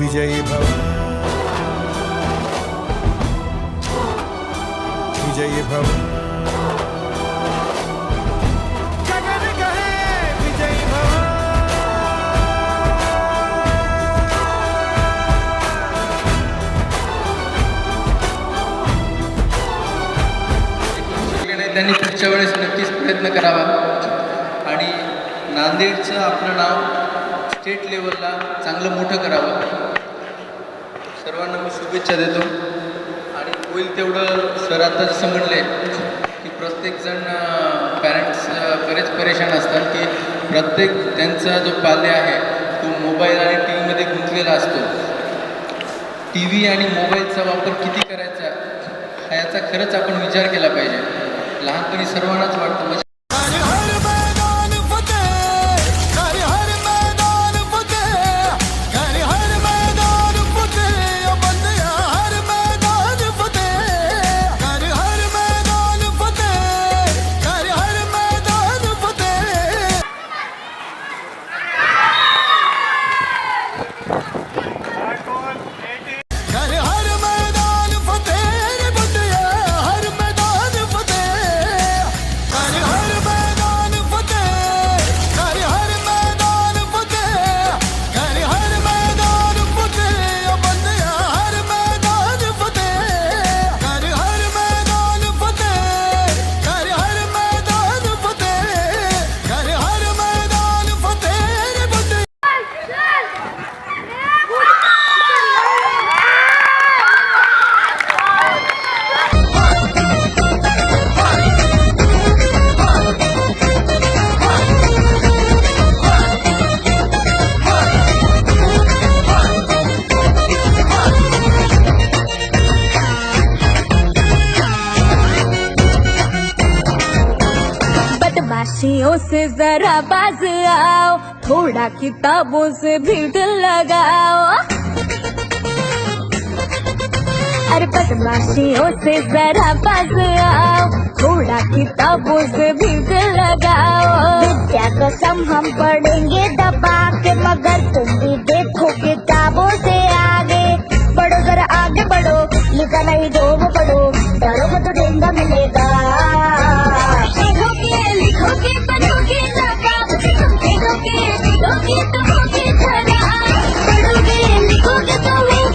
विजयी भव। विजयी भव। त्यांनी पुढच्या वेळेस नक्कीच प्रयत्न करावा. आणि नांदेडचं आपलं नाव स्टेट लेवलला चांगलं मोठं करावं. सर्वांना मी शुभेच्छा देतो. आणि होईल तेवढं सर आता जसं म्हणले की प्रत्येकजण पॅरेंट्स बरेच परेशान असतात की प्रत्येक त्यांचा जो पाल्य आहे तो मोबाईल आणि टी व्हीमध्ये गुंतलेला असतो. टी व्ही आणि मोबाईलचा वापर किती करायचा हा याचा खरंच आपण विचार केला पाहिजे. लहानपणी सर्वांनाच वाटतं बदमाशियों से जरा बाज आओ, थोड़ा किताबों से भीड़ लगाओ। अरे बदमाशियों से जरा बाज आओ, थोड़ा किताबों से भीड़ लगाओ। विद्या कसम हम पढ़ेंगे दबा के, मगर तुम भी देखो किताबों से आगे। बढ़ो जरा आगे बढ़ो, लिखा नहीं दो Dito